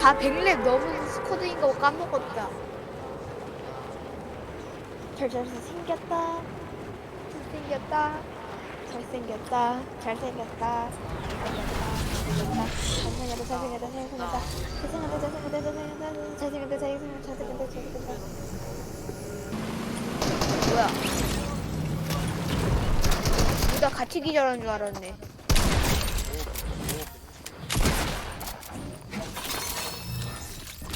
다 100렙 넘은 스쿼드인 거 까먹었다. 잘 잘 생겼다. 잘생겼다. 잘생겼다. 잘생겼다. 잘생겼다. 잘생겼다. 잘생겼다. 잘생겼다. 잘생겼다. 잘생겼다. 잘생겼다. 잘생겼다. 잘생겼다. 잘생겼다. 잘생겼다. 뭐야? 누가 같이 기절한 줄 알았네.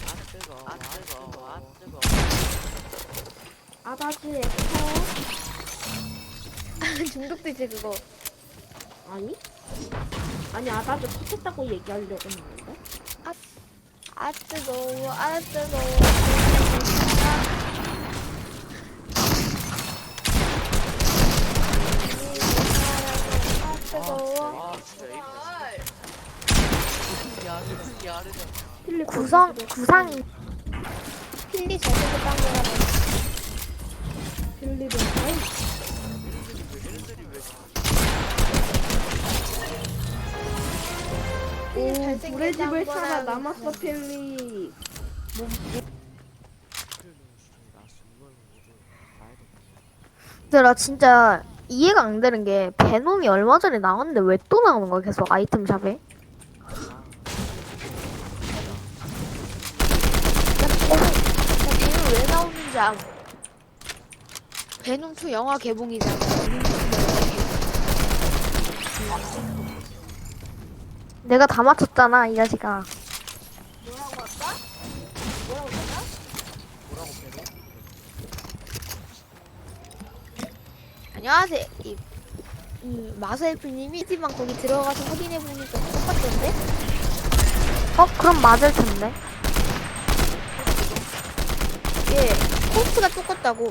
아 뜨거 아 뜨거 아 뜨거 아바지 엑터 중독되지 그거. 아니? 아니 아바지 터졌다고 얘기하려고 했는데? 아 뜨거워 아 뜨거워. 아 뜨거워. 아 진짜 필립 구성 구상이 필리 잘생겼다는 거 하면 불의 집을 살아 남았어 필립 근데 나 진짜 이해가 안 되는 게 베놈이 얼마 전에 나왔는데 왜 또 나오는 거야 계속 아이템 샵에? 나 배는 왜 나오는지 암 베놈 2 영화 개봉이잖아 내가 다 맞췄잖아 이 자식아 뭐라고 할까? 뭐라고 할까? 뭐라고 배로? 안녕하세요 이, 이 마사이프님이 지만 거기 들어가서 확인해 보니까 똑같던데? 어 그럼 맞을 텐데 예 코스가 똑같다고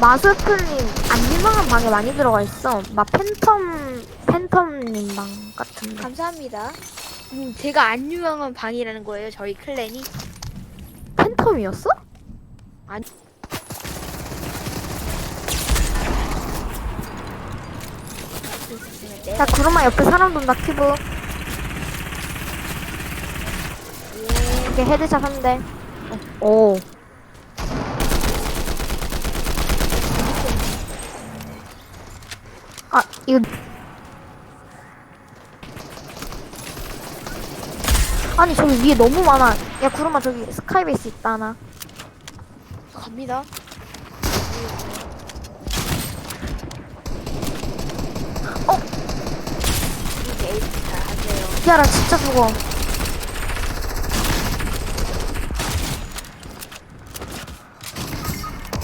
마술프님 안 유명한 방에 많이 들어가 있어 막 팬텀 팬텀님 방 같은 데 감사합니다. 음, 제가 안 유명한 방이라는 거예요, 저희 클랜이. 팬텀이었어? 네. 자 구르마 옆에 사람 돈다 큐브 이게 헤드샷 한대 오 아, 이거. 아니, 저기 위에 너무 많아. 야, 구름아, 저기 스카이베이스 있다, 하나. 갑니다. 어? 이렇게 에이스 잘 하세요. 야, 나 진짜 죽어.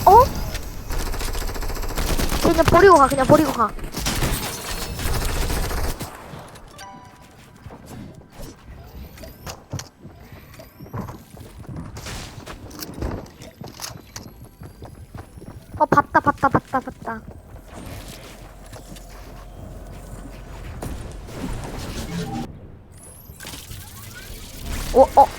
어? 그냥 버리고 가, 그냥 버리고 가. 봤다, 봤다, 봤다, 봤다. 어, 어.